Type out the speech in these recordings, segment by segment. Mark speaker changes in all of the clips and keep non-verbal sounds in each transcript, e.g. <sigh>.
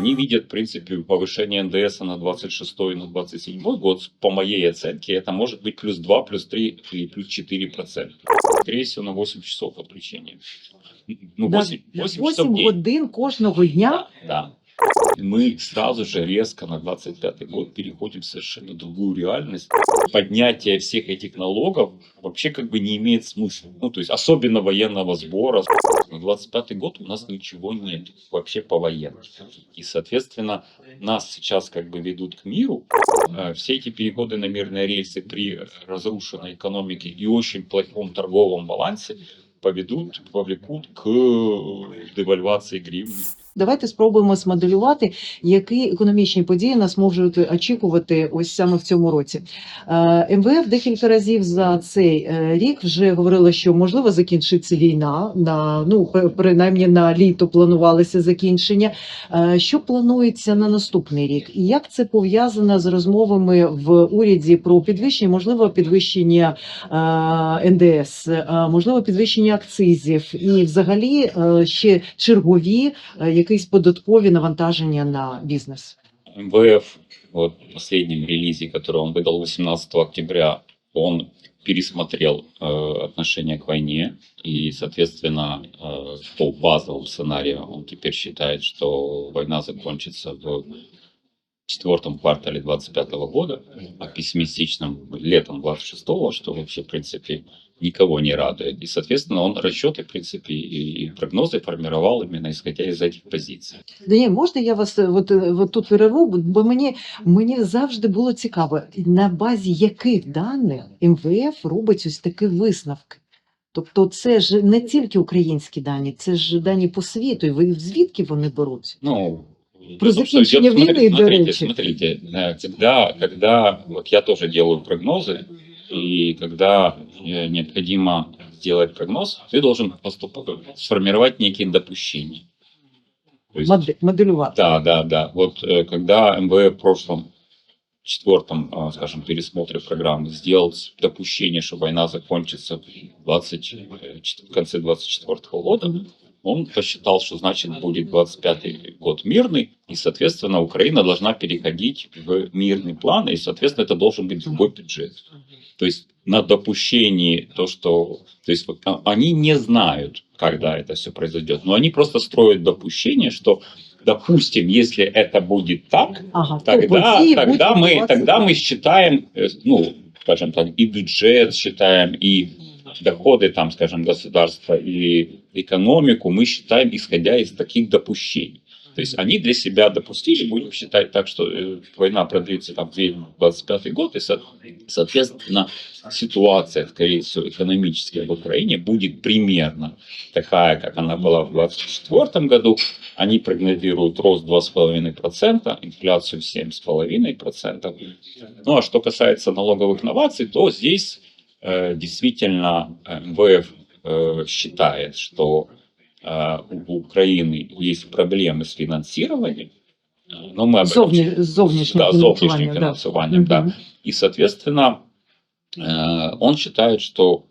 Speaker 1: они видят, в принципе, повышение НДС на 26 и на 27 год. По моей оценке, это может быть плюс 2, плюс 3 и плюс 4 процента. Скорее всего, на 8 часов отключения. Ну,
Speaker 2: Да,
Speaker 1: 8, 8 часов
Speaker 2: 8
Speaker 1: в день.
Speaker 2: годин кожного дня.
Speaker 1: Да. Мы сразу же резко на 25 год переходим в совершенно другую реальность. Поднятие всех этих налогов вообще как бы не имеет смысла. Ну, то есть особенно военного сбора. На 25 год у нас ничего нет вообще по военным. И, соответственно, нас сейчас как бы ведут к миру. Э, Все эти переходы на мирные рельсы при разрушенной экономике и очень плохом торговом балансе поведут, повлекут к девальвації гривні.
Speaker 2: Давайте спробуємо смоделювати, які економічні події нас можуть очікувати ось саме в цьому році. Е, МВФ декілька разів за цей е, рік вже говорило, що можливо закінчиться війна. На ну принаймні на літо планувалося закінчення. Е, Що планується на наступний рік? І як це пов'язано з розмовами в уряді про підвищення, можливо, підвищення НДС, можливо, підвищення акцизів і, взагалі, ще чергові е, якісь податкові навантаження на бізнес.
Speaker 1: МВФ вот в последнем релизе, который он выдал 18 октября, он пересмотрел э, отношение к войне и, соответственно, э, по базовому сценарию он теперь считает, что война закончится в четвертом квартале 25 года, а пессимистичном летом 26 что вообще, в принципе, никого не радует. И, соответственно, он расчеты, в принципе, и, и прогнозы формировал именно исходя из этих позиций.
Speaker 2: Даніель, можна я вас е, от, е, от тут перерву, Бо- бо мені, мені завжди було цікаво, на базі яких даних МВФ робить ось такі висновки. Тобто це ж не тільки українські дані, це ж дані по світу, і ви звідки вони беруть?
Speaker 1: Ну,
Speaker 2: Про
Speaker 1: потому что идет-
Speaker 2: закінчення війни,
Speaker 1: смотрите,
Speaker 2: до
Speaker 1: смотрите,
Speaker 2: речі.
Speaker 1: смотрите, э, когда, когда вот я тоже делаю прогнозы, И когда э, необходимо сделать прогноз, ты должен поступ- сформировать некие допущения. То есть,
Speaker 2: Модель- моделювати.
Speaker 1: да, да, да. Вот э, когда МВФ в прошлом четвертом, э, скажем, пересмотре программы сделал допущение, что война закончится в, 20, э, чет- в конце 24 года,
Speaker 2: Мгм.
Speaker 1: он посчитал, что значит будет 25 год мирный, и, соответственно, Украина должна переходить в мирный план, и, соответственно, это должен быть другой бюджет. То есть на допущении то, что... То есть вот, а, они не знают, когда это все произойдет, но они просто строят допущение, что, допустим, если это будет так,
Speaker 2: Ага, то
Speaker 1: тогда,
Speaker 2: події
Speaker 1: тогда,
Speaker 2: будуть
Speaker 1: мы,
Speaker 2: відбуватися
Speaker 1: тогда
Speaker 2: так.
Speaker 1: мы считаем, э, ну, скажем так, и бюджет считаем, и доходы, там, скажем, государства, и экономику мы считаем, исходя из таких допущений. То есть они для себя допустили, будем считать так, что э, война продлится там 25 год, и, со- соответственно, ситуация, скорее всего, экономическая в Украине будет примерно такая, как она была в 2024 году. Они прогнозируют рост 2,5%, инфляцию 7,5%. Ну а что касается налоговых новаций, то здесь действительно э, МВФ э, считает, что э, у Украины есть проблемы с финансированием. Э, Но мы об этом
Speaker 2: Зовні, зовнішнє
Speaker 1: да, зовнішнім
Speaker 2: фінансування, да.
Speaker 1: фінансуванням, да.
Speaker 2: Мгм.
Speaker 1: И, соответственно, э, он считает, что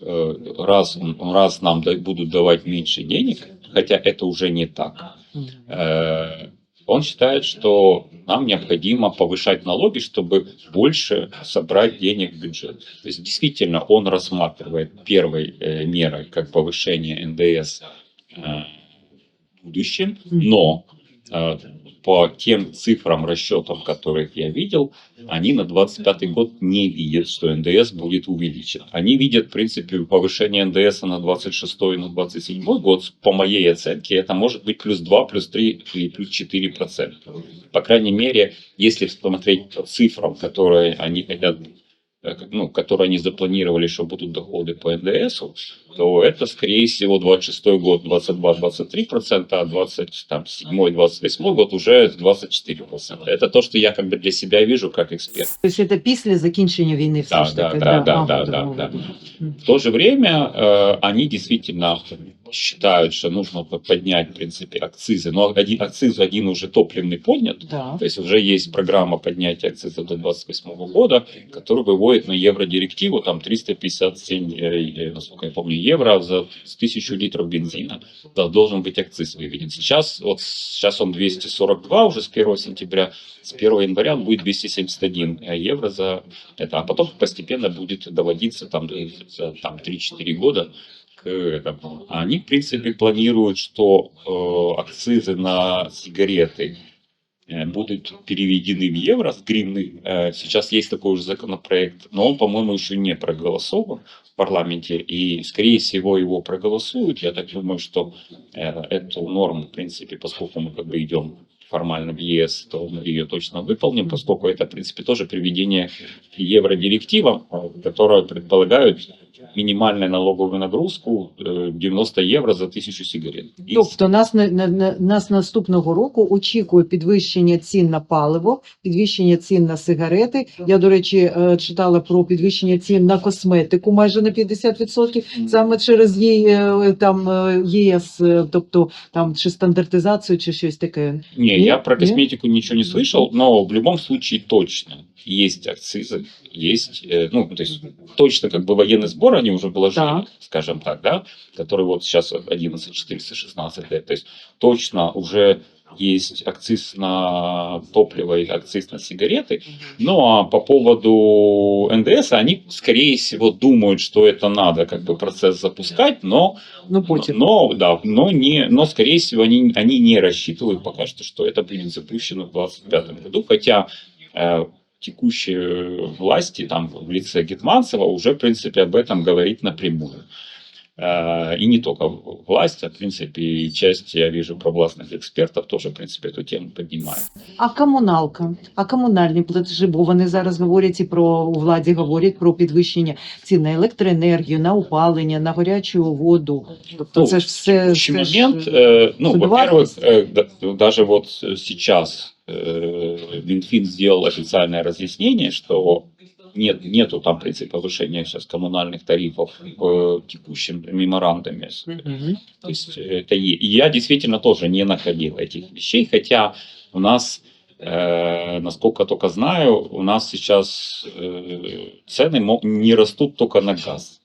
Speaker 1: э, раз, раз нам да- будут давать меньше денег, хотя это уже не так,
Speaker 2: Мгм.
Speaker 1: э, он считает, что нам необходимо повышать налоги, чтобы больше собрать денег в бюджет. То есть действительно он рассматривает первой э, мерой как повышение НДС э, в будущем, но э, по тем цифрам, расчетам, которых я видел, они на 25 год не видят, что НДС будет увеличен. Они видят, в принципе, повышение НДС на 26 и на 27 год. По моей оценке, это может быть плюс 2, плюс 3 и плюс 4 процента. По крайней мере, если смотреть по цифрам, которые они хотят, э, ну, которые они запланировали, что будут доходы по НДС, то это, скорее всего, 26 год 22-23 процента, а 27-28 год уже 24 процента. Это то, что я как бы для себя вижу как эксперт.
Speaker 2: Тобто це після закінчення війни все
Speaker 1: Да,
Speaker 2: ж
Speaker 1: да,
Speaker 2: таки.
Speaker 1: да, да,
Speaker 2: Ага,
Speaker 1: да, да,
Speaker 2: домовлено.
Speaker 1: да.
Speaker 2: Мгм.
Speaker 1: В то же время э, они действительно считают, что нужно поднять, в принципе, акцизы. Но один, акциз один уже топливный поднят,
Speaker 2: Да.
Speaker 1: то есть уже есть программа поднятия акциза до 28 года, которая выводит на евродирективу там 357, э, э, насколько я помню, евро за 1000 литров бензина да, должен быть акциз выведен. Сейчас, вот сейчас он 242 уже с 1 сентября, с 1 января будет 271 евро за это, а потом постепенно будет доводиться там, за там 3-4 года к этому. Они, в принципе, планируют, что э, акцизы на сигареты э, будут переведены в евро с гривны. Э, Сейчас есть такой уже законопроект, но он, по-моему, еще не проголосован в парламенте, и, скорее всего, его проголосуют. Я так думаю, что э, эту норму, в принципе, поскольку мы как бы идем формально в ЕС, то мы ее точно выполним, поскольку это, в принципе, тоже приведение к евродирективам, э, которые предполагают минимальную налоговую нагрузку э, 90 євро за тисячу сигарет. І
Speaker 2: Тобто нас на, на, на нас наступного року очікує підвищення цін на паливо, підвищення цін на сигарети. Я до речі е, читала про підвищення цін на косметику майже на 50%. Саме через її е, там е, ЄС, е, тобто там чи стандартизацію, чи щось таке.
Speaker 1: Не,
Speaker 2: Нет?
Speaker 1: я про
Speaker 2: Нет?
Speaker 1: косметику ничего не слышал, но в любом случае точно есть акцизы, есть, э, ну, то есть точно как бы военный сбор они уже вложили,
Speaker 2: Так.
Speaker 1: скажем так, да, который вот сейчас 11 416, то есть точно уже есть акциз на топливо и акциз на сигареты. Ну а по поводу НДС, они, скорее всего, думают, что это надо как бы процесс запускать, но
Speaker 2: Ну потім.
Speaker 1: но, да, но, не, но скорее всего, они, они не рассчитывают пока что, что это будет запущено в 2025 году. Хотя э, текущие власти, там, в лице Гетманцева, уже, в принципе, об этом говорит напрямую. Э, и не только власть, а, в принципе, и часть, я вижу, провластных экспертов тоже, в принципе, эту тему поднимают.
Speaker 2: А комуналка, а комунальні платежі, бо вони зараз говорять і про у владі говорять про підвищення цін на електроенергію, на опалення, на гарячу воду. Тобто
Speaker 1: Ну,
Speaker 2: це ж все
Speaker 1: В текущий
Speaker 2: це ж,
Speaker 1: момент, э, ну,
Speaker 2: собивательство.
Speaker 1: во-первых, э, да- даже вот сейчас э, Минфин сделал официальное разъяснение, что нет, нету там, принципе, повышения сейчас коммунальных тарифов в текущем меморандуме.
Speaker 2: Мгм.
Speaker 1: То есть это и я действительно тоже не находил этих вещей, хотя у нас, э, насколько только знаю, у нас сейчас э, цены не растут только на газ.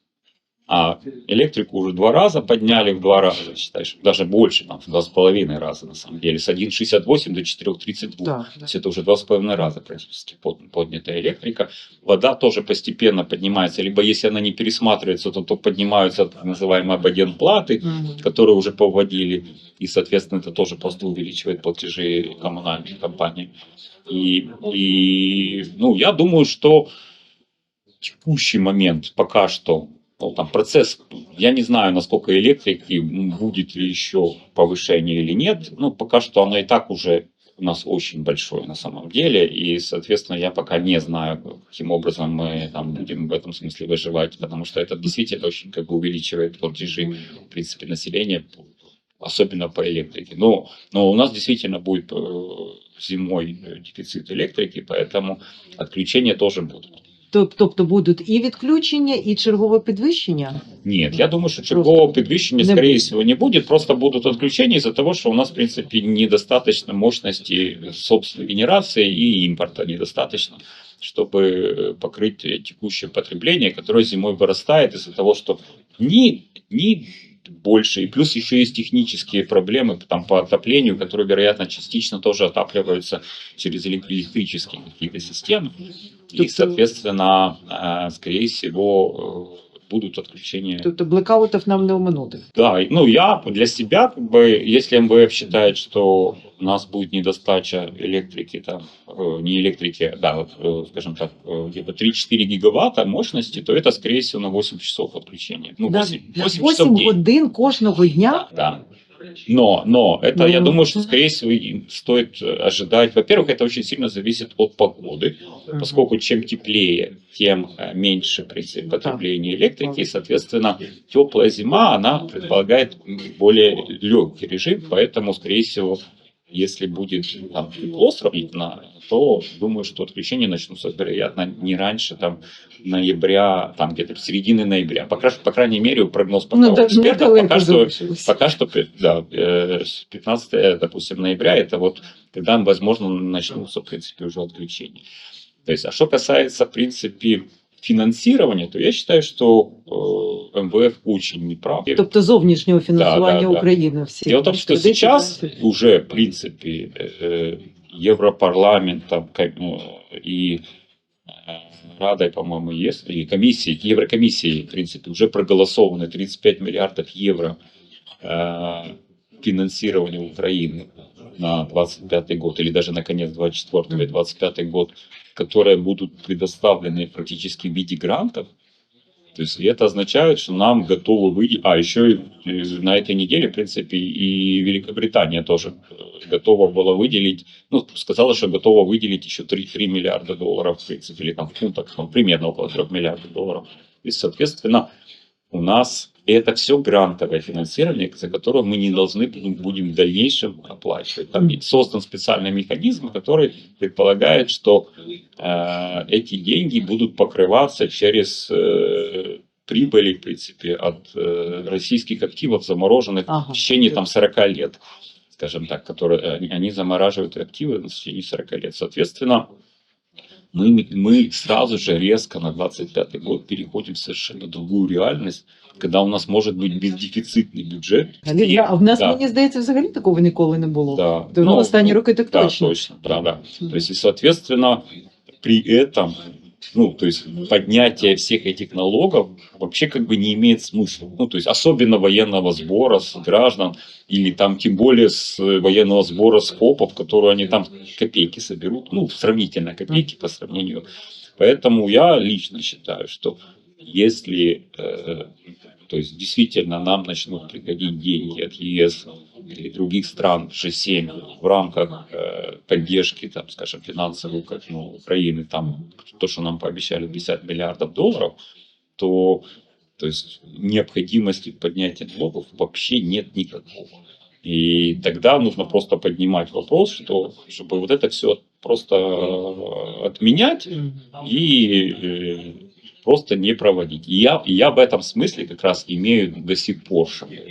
Speaker 1: А электрику уже два раза подняли, в два раза, считаешь, даже больше, там, в два с половиной раза на самом деле, с 1,68 до 4,32.
Speaker 2: Так,
Speaker 1: То есть это уже два с половиной раза практически под- поднятая электрика. Вода тоже постепенно поднимается. Либо если она не пересматривается, то, то поднимаются так называемые абонент-платы,
Speaker 2: Мгм.
Speaker 1: которые уже повводили. И, соответственно, это тоже просто увеличивает платежи коммунальных компаний. И, и ну, я думаю, что текущий момент пока что там процесс, я не знаю, насколько электрики, будет ли еще повышение или нет, но пока что оно и так уже у нас очень большое на самом деле, и, соответственно, я пока не знаю, каким образом мы там будем в этом смысле выживать, потому что это действительно очень как бы увеличивает платежи, в принципе, населения, особенно по электрике. Но, но у нас действительно будет э, зимой э, дефицит электрики, поэтому отключения тоже будут.
Speaker 2: Тоб- Тобто будуть і відключення, і чергове підвищення.
Speaker 1: Нет, я думаю, что чергового подвищения,
Speaker 2: не
Speaker 1: скорее
Speaker 2: будет.
Speaker 1: всего, не будет. Просто будут отключения из-за того, что у нас, в принципе, недостаточно мощности собственной генерации и импорта недостаточно, чтобы э, покрыть э, текущее потребление, которое зимой вырастает из-за того, что ни, ни больше, и плюс еще есть технические проблемы там, по отоплению, которые, вероятно, частично тоже отапливаются через элек- электрические какие-то системы. И,
Speaker 2: э,
Speaker 1: соответственно, э, скорее всего, э, будут отключения.
Speaker 2: Тобто блекаутів нам не оминути.
Speaker 1: Да, ну я для себя, как бы, если МВФ считает, что у нас будет недостача электрики, там, э, не электрики, да, вот, э, скажем так, э, где-то 3-4 гигаватта мощности, то это, скорее всего, на 8 часов отключения. Ну,
Speaker 2: Да,
Speaker 1: 8, 8 часов
Speaker 2: 8
Speaker 1: в день.
Speaker 2: годин кожного дня.
Speaker 1: Да, да. Но, но это, я
Speaker 2: Ну,
Speaker 1: думаю, что,
Speaker 2: мгм.
Speaker 1: скорее всего, стоит э, ожидать. Во-первых, это очень сильно зависит от погоды, поскольку чем теплее, тем э, меньше принципе, потребление электрики, и, соответственно, теплая зима, она предполагает более легкий режим, поэтому, скорее всего, если будет там, тепло сравнительно, то думаю, что отключения начнутся, вероятно, не раньше там, ноября, там где-то в середины ноября. По, по крайней мере, прогноз пока
Speaker 2: Ну,
Speaker 1: у
Speaker 2: так,
Speaker 1: экспертов, пока что. Пока что, да, э, с 15, допустим, ноября, это вот когда, возможно, начнутся, в принципе, уже отключения. То есть, а что касается, в принципе, финансирования, то я считаю, что э, МВФ очень неправ.
Speaker 2: Тобто зовнішнього фінансування
Speaker 1: Да, да, да.
Speaker 2: України всі
Speaker 1: Дело в том, что
Speaker 2: кредити,
Speaker 1: сейчас
Speaker 2: гранти.
Speaker 1: уже, в принципе, э, Европарламент там, как, ну, и э, Радой, по-моему, есть, и комиссии, Еврокомиссии, в принципе, уже проголосованы 35 миллиардов евро э, финансирования Украины на 25 год, или даже на конец 24 и 25 год, которые будут предоставлены практически в виде грантов. То есть это означает, что нам готовы выделить... А, еще и на этой неделе, в принципе, и Великобритания тоже готова была выделить, ну, сказала, что готова выделить еще 3, 3 миллиарда долларов, в принципе, или там в фунтах, там, примерно около 3 миллиардов долларов. И, соответственно, у нас это все грантовое финансирование, за которое мы не должны будем- в дальнейшем оплачивать. Там создан специальный механизм, который предполагает, что э, эти деньги будут покрываться через э, прибыли, в принципе, от э, российских активов, замороженных
Speaker 2: Ага.
Speaker 1: в течение там, 40 лет, скажем так, которые э, они, они замораживают активы в течение 40 лет. Соответственно, мы, мы сразу же резко на 25 год переходим в совершенно другую реальность, когда у нас может быть бездефицитный бюджет.
Speaker 2: Але, А в нас,
Speaker 1: Да.
Speaker 2: мені здається, взагалі такого ніколи не було.
Speaker 1: Да.
Speaker 2: То, ну, останні роки так
Speaker 1: да,
Speaker 2: точно.
Speaker 1: точно. Да, да. То есть, и, соответственно, при этом, ну, то есть, поднятие всех этих налогов вообще как бы не имеет смысла. Ну, то есть, особенно военного сбора с граждан, или там, тем более, с э, военного сбора с ФОПов, которые они там копейки соберут, ну, сравнительно копейки по сравнению. Поэтому я лично считаю, что если, э, то есть, действительно нам начнут приходить деньги от ЕС или других стран G7 в рамках э, поддержки, там, скажем, финансовой как, ну, Украины, там, то, что нам пообещали 50 миллиардов долларов, то, то есть необходимости в поднятии налогов вообще нет никакого. И тогда нужно просто поднимать вопрос, что, чтобы вот это все просто э, отменять и э, просто не проводить. И я, и я в этом смысле как раз имею до сих пор,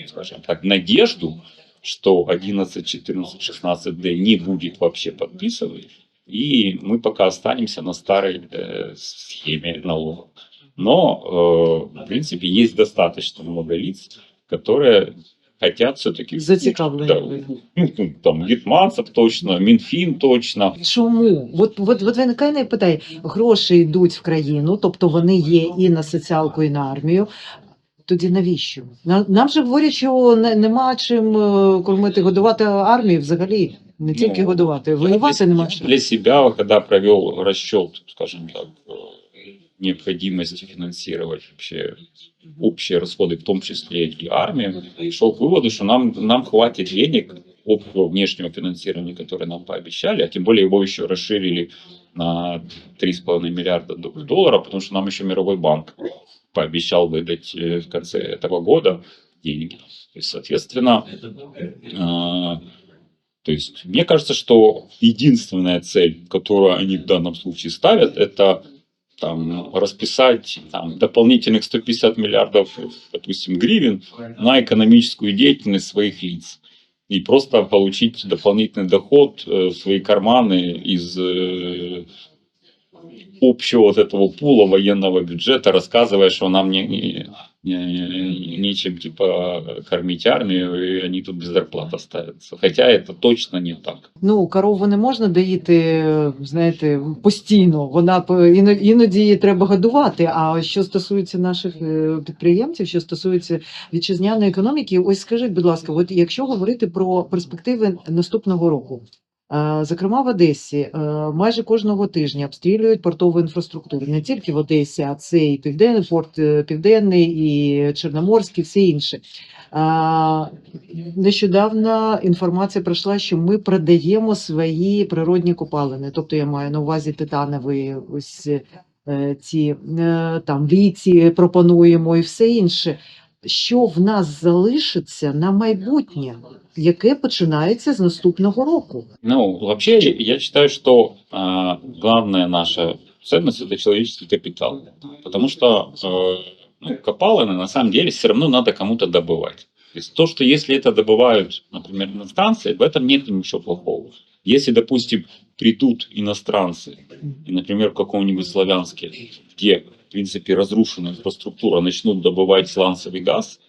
Speaker 1: скажем так, надежду, что 11, 14, 16 D не будет вообще подписывать, и мы пока останемся на старой э, схеме налогов. Но, э, в принципе, есть достаточно много лиц, которые хотят все-таки...
Speaker 2: Зацікавлені.
Speaker 1: Да, ну, там, Гетманцев точно, Минфин точно,
Speaker 2: Чому? От, от, от виникає питання, гроші йдуть в країну, тобто вони є і на соціалку, і на армію. Тоді навіщо? Нам же говорять, що нема чим е, кормити, годувати армію взагалі, не тільки
Speaker 1: Ну,
Speaker 2: годувати, воювати нема чим.
Speaker 1: Для себя, когда провел расчет, скажем так, необходимости финансировать вообще общие расходы, в том числе и армию, пришел к выводу, что нам, нам хватит денег общего внешнего финансирования, которое нам пообещали, а тем более его еще расширили на 3,5 миллиарда до- долларов, потому что нам еще Мировой банк пообещал выдать э, в конце этого года деньги. То есть, соответственно, а, то есть, мне кажется, что единственная цель, которую они в данном случае ставят, это там, расписать там, дополнительных 150 миллиардов, допустим, гривен на экономическую деятельность своих лиц. И просто получить дополнительный доход э, в свои карманы из э, общего вот этого пула военного бюджета, рассказывая, что нам не, не- не- нечем типа кормить армию, и они тут без зарплат оставятся. Хотя это точно не так.
Speaker 2: Ну, корову не можна доїти, знаєте, постійно. Вона по- іно- іноді її треба годувати. А що стосується наших е, підприємців, що стосується вітчизняної економіки, ось скажіть, будь ласка, от якщо говорити про перспективи наступного року. е, Зокрема, в Одесі е, майже кожного тижня обстрілюють портову інфраструктуру. Не тільки в Одесі, а це і Південний порт, е, Південний, і Чорноморський, все інше. Нещодавно інформація прийшла, що ми продаємо свої природні копалини. Тобто я маю на увазі титанові ось ці там ліці пропонуємо і все інше. Що в нас залишиться на майбутнє, яке починається з наступного року?
Speaker 1: Ну, вообще, я считаю, что а, главная наша ценность это человеческий капитал. Потому что э, ну, копалины на самом деле все равно надо кому-то добывать. То есть то, что если это добывают, например, на станции, в этом нет ничего плохого. Если, допустим, придут иностранцы, и, например, в каком-нибудь Славянске, где в принципе, разрушена инфраструктура, начнут добывать сланцевый газ,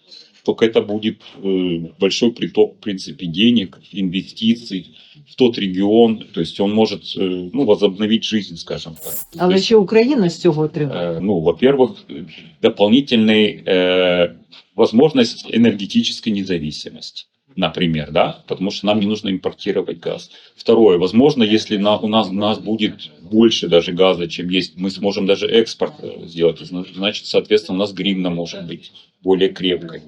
Speaker 1: только это будет э, большой приток, в принципе, денег, инвестиций в тот регион, то есть он может э, ну, возобновить жизнь, скажем так.
Speaker 2: Але
Speaker 1: есть,
Speaker 2: що Україна з цього отримає?
Speaker 1: э, ну, во-первых, дополнительный э, возможность энергетической независимости, например, да, потому что нам не нужно импортировать газ. Второе, возможно, если на, у, нас, у нас будет больше даже газа, чем есть, мы сможем даже экспорт э, сделать, Зна- значит, соответственно, у нас гривна может быть более крепкой.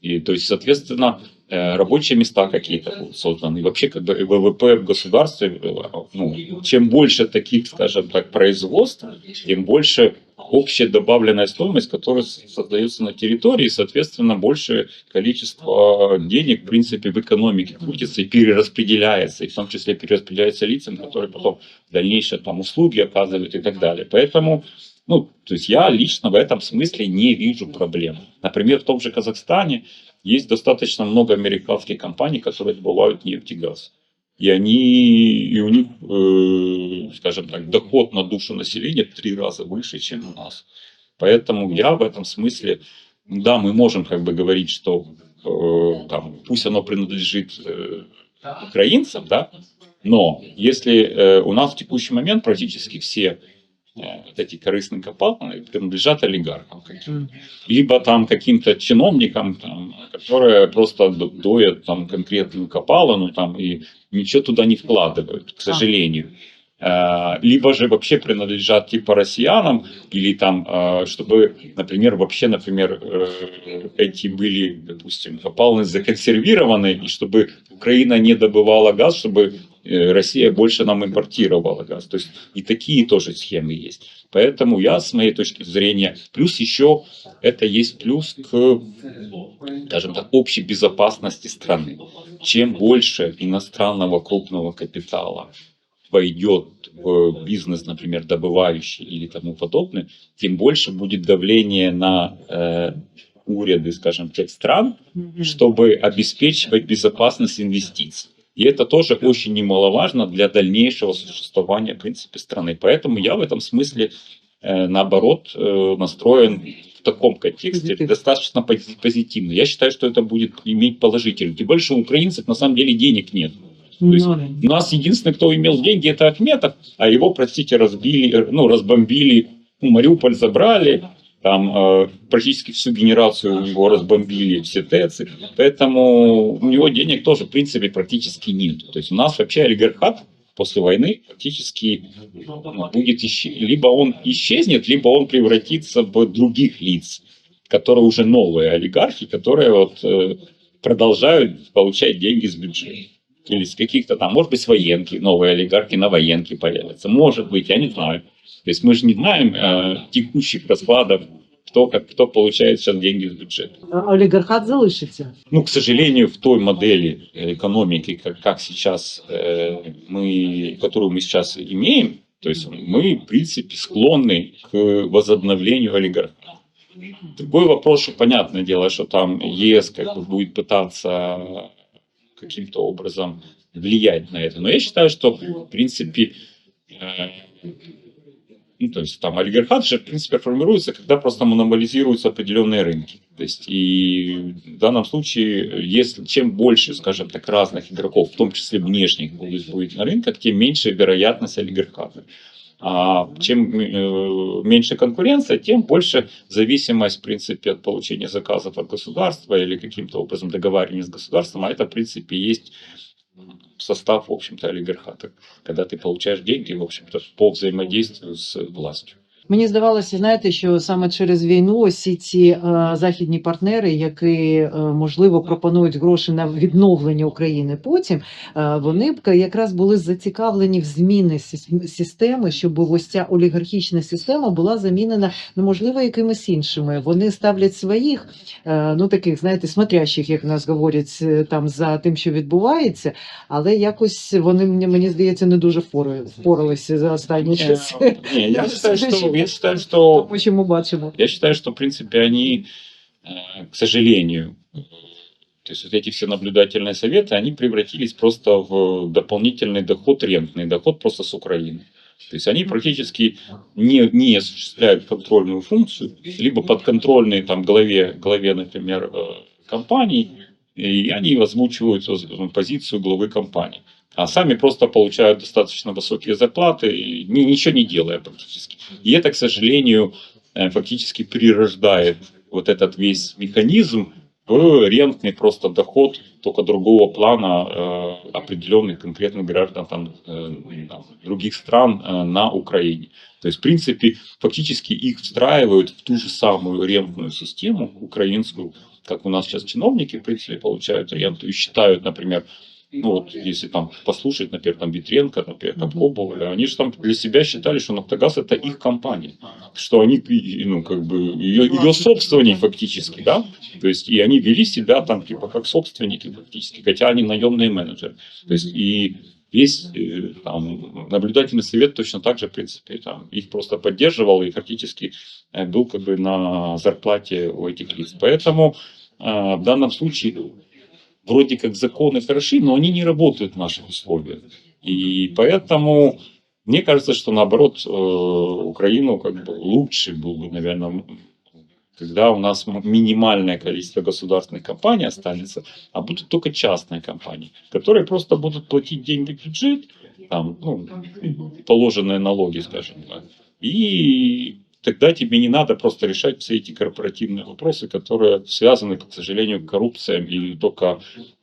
Speaker 1: И, то есть, соответственно, э, рабочие места какие-то будут созданы. И вообще, как бы ВВП в государстве, э, ну, чем больше таких, скажем так, производств, тем больше общая добавленная стоимость, которая создается на территории, соответственно, большее количество денег, в принципе, в экономике крутится и перераспределяется, и в том числе перераспределяется лицам, которые потом дальнейшие там услуги оказывают и так далее. Поэтому, ну, то есть я лично в этом смысле не вижу проблем. Например, в том же Казахстане есть достаточно много американских компаний, которые добывают нефть и газ. И они, и у них, э, скажем так, доход на душу населения в три раза выше, чем у нас. Поэтому я в этом смысле, да, мы можем как бы говорить, что э, там, пусть оно принадлежит э, украинцам, да, но если э, у нас в текущий момент практически все э, вот эти корыстные копалины принадлежат олигархам либо там каким-то чиновникам, там, которые просто доят там конкретную копалину там, и ничего туда не вкладывают, к сожалению. Э, Либо же вообще принадлежат типа россиянам, или там, э, чтобы, например, вообще, например, э, эти были, допустим, копалины законсервированы, и чтобы Украина не добывала газ, чтобы Россия больше нам импортировала газ. То есть и такие тоже схемы есть. Поэтому я, с моей точки зрения, плюс еще это есть плюс к, скажем так, общей безопасности страны. Чем больше иностранного крупного капитала войдет в бизнес, например, добывающий или тому подобное, тем больше будет давление на э, уряды, скажем, тех стран, чтобы обеспечивать безопасность инвестиций. И это тоже очень немаловажно для дальнейшего существования, в принципе, страны. Поэтому я в этом смысле, э, наоборот, э, настроен в таком контексте
Speaker 2: Позитив.
Speaker 1: достаточно пози- позитивно. Я считаю, что это будет иметь положительный. Тем больше у украинцев на самом деле денег нет. То есть
Speaker 2: Ну,
Speaker 1: У нас единственный, кто имел деньги, это Ахметов, а его, простите, разбили, э, ну, разбомбили, ну, Мариуполь забрали, там э, практически всю генерацию его разбомбили, все ТЭЦы, поэтому у него денег тоже, в принципе, практически нет. То есть у нас вообще олигархат после войны практически ну, будет исче- либо он исчезнет, либо он превратится в других лиц, которые уже новые олигархи, которые вот э, продолжают получать деньги с бюджета или с каких-то там, может быть, с военки, новые олигархи на военке появятся. Может быть, я не знаю. То есть мы же не знаем э, текущих раскладов, кто, как, кто получает сейчас деньги с бюджета.
Speaker 2: олігархат залишиться.
Speaker 1: Ну, к сожалению, в той модели э, экономики, как, как сейчас э, мы, которую мы сейчас имеем, то есть мы, в принципе, склонны к возобновлению олигархата. Другой вопрос, что понятное дело, что там ЕС как бы будет пытаться каким-то образом влиять на это. Но я считаю, что, в принципе, э, ну, то есть там олигархат же, в принципе, формируется, когда просто монополизируются определенные рынки. То есть и в данном случае, если чем больше, скажем так, разных игроков, в том числе внешних, будет, будет на рынках, тем меньше вероятность олигархата. А чем э, меньше конкуренция, тем больше зависимость, в принципе, от получения заказов от государства или каким-то образом договаривания с государством. А это, в принципе, есть состав, в общем-то, олигархата. Когда ты получаешь деньги, в общем-то, по взаимодействию с властью.
Speaker 2: Мені здавалося, знаєте, що саме через війну всі ці е, західні партнери, які е, можливо пропонують гроші на відновлення України потім, е, вони б якраз були зацікавлені в зміни системи, щоб ось ця олігархічна система була замінена, ну можливо, якимись іншими. Вони ставлять своїх, е, ну таких, знаєте, смотрящих, як нас говорять, там за тим, що відбувається, але якось вони мені, здається не дуже впорали- впоралися за останні часи.
Speaker 1: Э, Не, я <laughs> считаю, что, я считаю, что
Speaker 2: ми бачимо.
Speaker 1: Я считаю, что, в принципе, они, э, к сожалению, то есть вот эти все наблюдательные советы, они превратились просто в дополнительный доход, рентный доход просто с Украины. То есть они практически не, не осуществляют контрольную функцию, либо подконтрольные там главе, главе, например, э, компании, и они озвучивают позицию главы компании. А сами просто получают достаточно высокие зарплаты, и ни- ничего не делая практически. И это, к сожалению, э, фактически прирождает вот этот весь механизм в рентный просто доход только другого плана э, определенных конкретных граждан э, там, других стран на Украине. То есть, в принципе, фактически их встраивают в ту же самую рентную систему украинскую, как у нас сейчас чиновники, в принципе, получают ренту и считают, например, ну вот, если там послушать, например, там Витренко, например, там
Speaker 2: Мгм.
Speaker 1: Коболя, они же там для себя считали, что Нафтогаз это их компания, что они, ну, как бы, ее, ее собственники фактически, да, то есть, и они вели себя там, типа, как собственники фактически, хотя они наемные менеджеры, то есть, и весь э, там, наблюдательный совет точно так же, в принципе, там, их просто поддерживал и фактически э, был как бы на зарплате у этих лиц. Поэтому э, в данном случае вроде как законы хороши, но они не работают в наших условиях. И поэтому мне кажется, что наоборот э, Украину как бы лучше было бы, наверное, когда у нас минимальное количество государственных компаний останется, а будут только частные компании, которые просто будут платить деньги в бюджет, там, ну, положенные налоги, скажем так. И тогда тебе не надо просто решать все эти корпоративные вопросы, которые связаны, к сожалению, коррупцией и только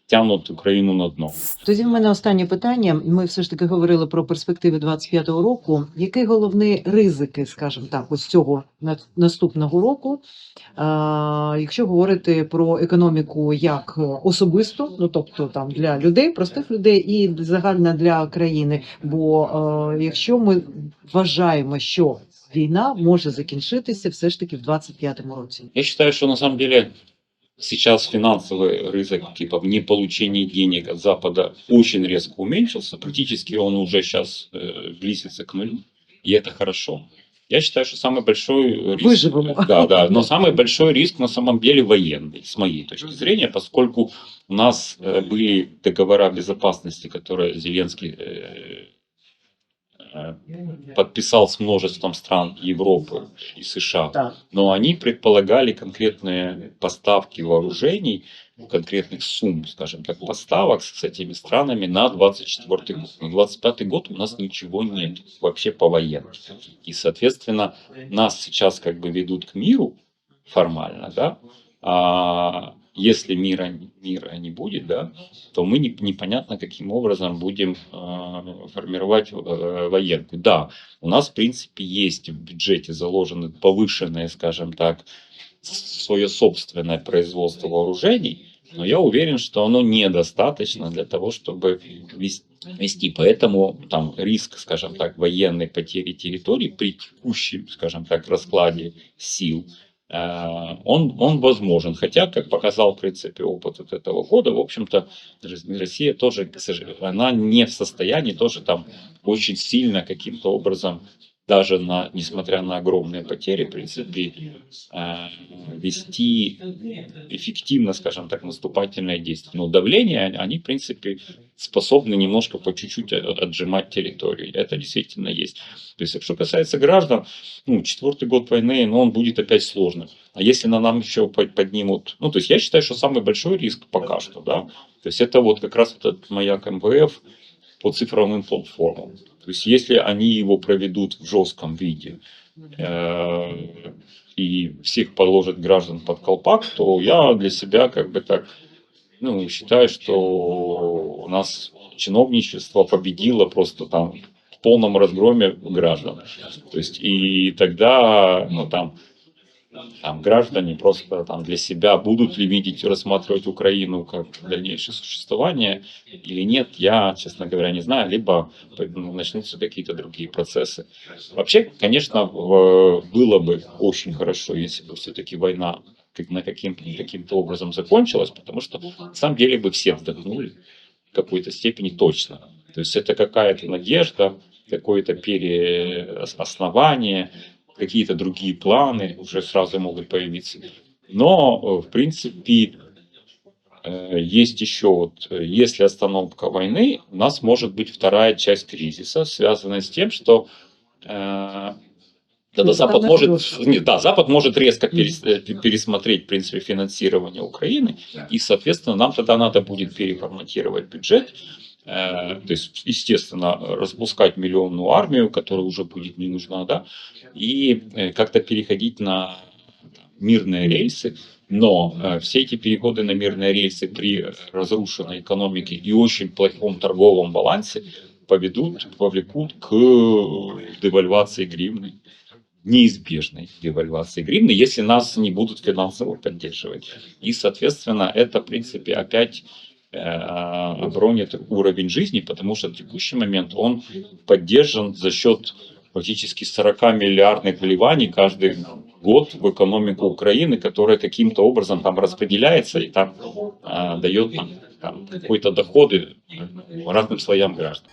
Speaker 1: тянут Україну на дно.
Speaker 2: Тоді в мене останнє питання. Ми все ж таки говорили про перспективи 25-го року. Які головні ризики, скажімо так, ось цього на- наступного року, а, якщо говорити про економіку як особисто, ну тобто там для людей, простих людей, і загально для країни. Бо е, якщо ми вважаємо, що війна може закінчитися все ж таки в 25-му році.
Speaker 1: Я считаю, что на самом деле сейчас финансовый рынок типа в неполучении денег от Запада очень резко уменьшился. Практически он уже сейчас э, близится к нулю. И это хорошо. Я считаю, что самый большой риск...
Speaker 2: Выживем.
Speaker 1: Да, да. Но самый большой риск на самом деле военный, с моей точки зрения, поскольку у нас э, были договора безопасности, которые Зеленский э, э, подписал с множеством стран Европы и США
Speaker 2: Так.
Speaker 1: но они предполагали конкретные поставки вооружений, конкретных сумм, скажем так, поставок с этими странами на 24 год. На 25 год у нас ничего нет вообще по военным. И, соответственно, нас сейчас как бы ведут к миру формально, да, а если мира, мира не будет, да, то мы не- непонятно каким образом будем э, формировать э, военку. Да, у нас, в принципе, есть в бюджете заложены повышенные, скажем так, свое собственное производство вооружений, но я уверен, что оно недостаточно для того, чтобы вес- вести. Поэтому там риск, скажем так, военной потери территорий при текущем, скажем так, раскладе сил, он, он возможен. Хотя, как показал, в принципе, опыт вот этого года, в общем-то, Рос- Россия тоже, она не в состоянии тоже там очень сильно каким-то образом даже на, несмотря на огромные потери, в принципе, э, вести эффективно, скажем так, наступательные действия. Но давление, они, в принципе, способны немножко по чуть-чуть отжимать территорию. Это действительно есть. То есть, что касается граждан, ну, четвертый год войны, ну, он будет опять сложным. А если на нам еще по- поднимут, ну, то есть, я считаю, что самый большой риск пока что, да, то есть, это вот как раз этот маяк МВФ по цифровым платформам. То есть, если они его проведут в жестком виде, э, и всех положат граждан под колпак, то я для себя как бы так ну, считаю, что у нас чиновничество победило просто там в полном разгроме граждан. То есть и тогда, ну там, там граждане просто там для себя будут ли видеть рассматривать Украину как дальнейшее существование или нет, я, честно говоря, не знаю, либо ну, начнутся какие-то другие процессы. Вообще, конечно, было бы очень хорошо, если бы все-таки война как- на каким, каким-то образом закончилась, потому что на самом деле бы все вздохнули в какой-то степени точно. То есть это какая-то надежда, какое-то переоснование, какие-то другие планы уже сразу могут появиться. Но, э, в принципе, э, есть еще вот, э, если остановка войны, у нас может быть вторая часть кризиса, связанная с тем, что э, тогда
Speaker 2: Ну,
Speaker 1: Запад может, нет, да, Запад может резко перес- пересмотреть, в принципе, финансирование Украины, и, соответственно, нам тогда надо будет переформатировать бюджет, то есть, естественно, распускать миллионную армию, которая уже будет не нужна, да, и э, как-то переходить на мирные рельсы, но э, все эти переходы на мирные рельсы при разрушенной экономике и очень плохом торговом балансе поведут, повлекут к девальвации гривны, неизбежной девальвации гривны, если нас не будут финансово поддерживать. И, соответственно, это, в принципе, опять э, обронит уровень жизни, потому что в текущий момент он поддержан за счет практически 40 миллиардных вливаний каждый год в экономику Украины, которая каким-то образом там распределяется и там э, дает там, какой-то доходы разным слоям граждан.